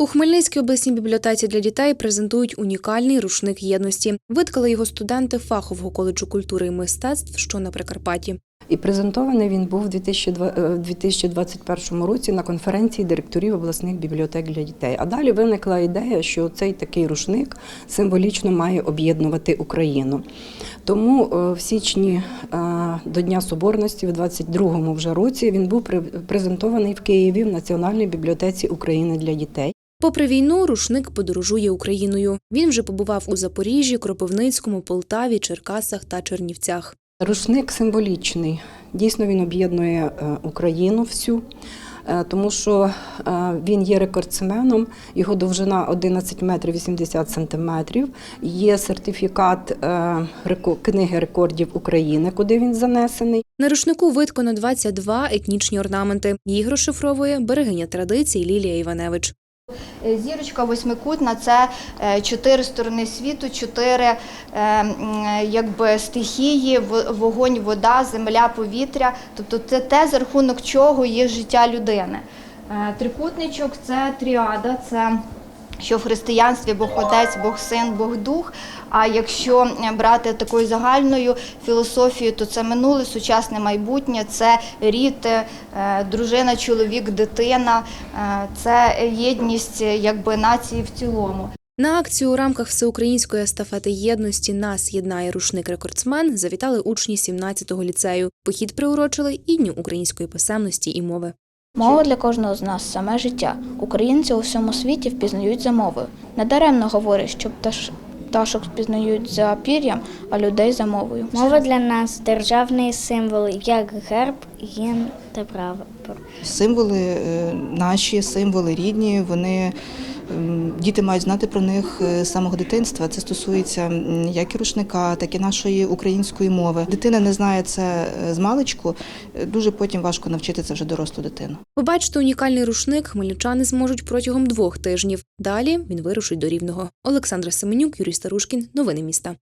У Хмельницькій обласній бібліотеці для дітей презентують унікальний рушник єдності. Виткали його студенти фахового коледжу культури і мистецтв, що на Прикарпатті. І презентований він був у 2002 е, 2021 році на конференції директорів обласних бібліотек для дітей. А далі виникла ідея, що цей такий рушник символічно має об'єднувати Україну. Тому е, в січні е, до Дня Соборності, в 22-му вже році, він був презентований в Києві в Національній бібліотеці України для дітей. Попри війну, рушник подорожує Україною. Він вже побував у Запоріжжі, Кропивницькому, Полтаві, Черкасах та Чернівцях. Рушник символічний. Дійсно, він об'єднує е, Україну всю, е, тому що е, він є рекордсменом. Його довжина 11 метрів 80 сантиметрів. Є сертифікат книги рекордів України, куди він занесений. На рушнику виткано 22 етнічні орнаменти. Їх розшифровує берегиня традицій Лілія Іваневич. Е, Зірочка восьмикутна це е, чотири сторони світу, чотири е, якби стихії: вогонь, вода, земля, повітря. Тобто це те, за рахунок чого є життя людини. Трикутничок це тріада, це що в християнстві Бог Отець, Бог Син, Бог Дух. А якщо е, брати такою загальною філософією, то це минуле, сучасне майбутнє, це рід, е, дружина, чоловік, дитина, е, це єдність якби нації в цілому. На акцію у рамках всеукраїнської естафети єдності Нас єднає рушник рекордсмен завітали учні 17-го ліцею. Похід приурочили і Дню української писемності і мови. Мова для кожного з нас саме життя. Українці у всьому світі впізнають за мовою. Недаремно говорять, що пташ... пташок впізнають за пір'ям, а людей за мовою. Мова для нас державний символ, як герб, гімн та прапор. Символи е, наші, символи рідні, вони діти мають знати про них е, з самого дитинства. Це стосується як і рушника, так і нашої української мови. Дитина не знає це е, з маличку, е, дуже потім важко навчити це вже дорослу дитину. Побачити унікальний рушник хмельничани зможуть протягом двох тижнів. Далі він вирушить до Рівного. Олександра Семенюк, Юрій Старушкін. Новини міста.